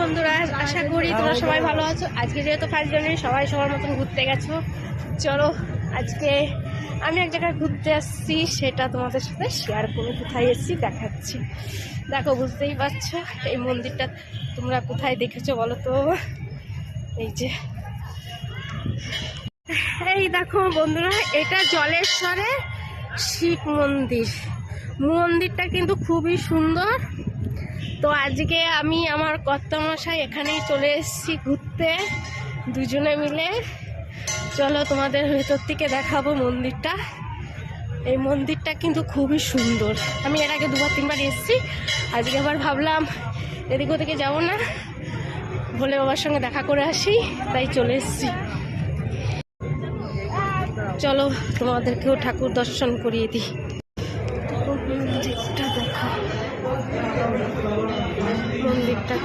বন্ধুরা, আশা করি তোমরা সবাই ভালো আছো। আজকে যেহেতু ফার্স্ট জানুয়ারি সবাই সবার মতন ঘুরতে গেছো। চলো, আজকে আমি এক জায়গায় ঘুরতে আসছি, সেটা তোমাদের সাথে শেয়ার করে কোথায় এসেছি, দেখাচ্ছি। দেখো, বুঝতেই পারছ, এই মন্দিরটা তোমরা কোথায় দেখেছ বলো তো? এই যে। এই দেখো বন্ধুরা, এটা জলেশ্বরে শিব মন্দির। মন্দিরটা কিন্তু খুবই সুন্দর। তো আজকে আমি আমার কর্তামশাই এখানেই চলে এসেছি ঘুরতে, দুজনে মিলে। চলো তোমাদের ভেতর থেকে দেখাবো মন্দিরটা। এই মন্দিরটা কিন্তু খুবই সুন্দর। আমি এর আগে দুবার তিনবার এসেছি। আজকে আবার ভাবলাম এদিক ওদিকে যাব না। ভোলে বাবার সঙ্গে দেখা করে আসি, তাই চলে এসেছি। চলো তোমাদেরকেও ঠাকুর দর্শন করিয়ে দিই। মন্দিরটা দেখা মন্দিরটা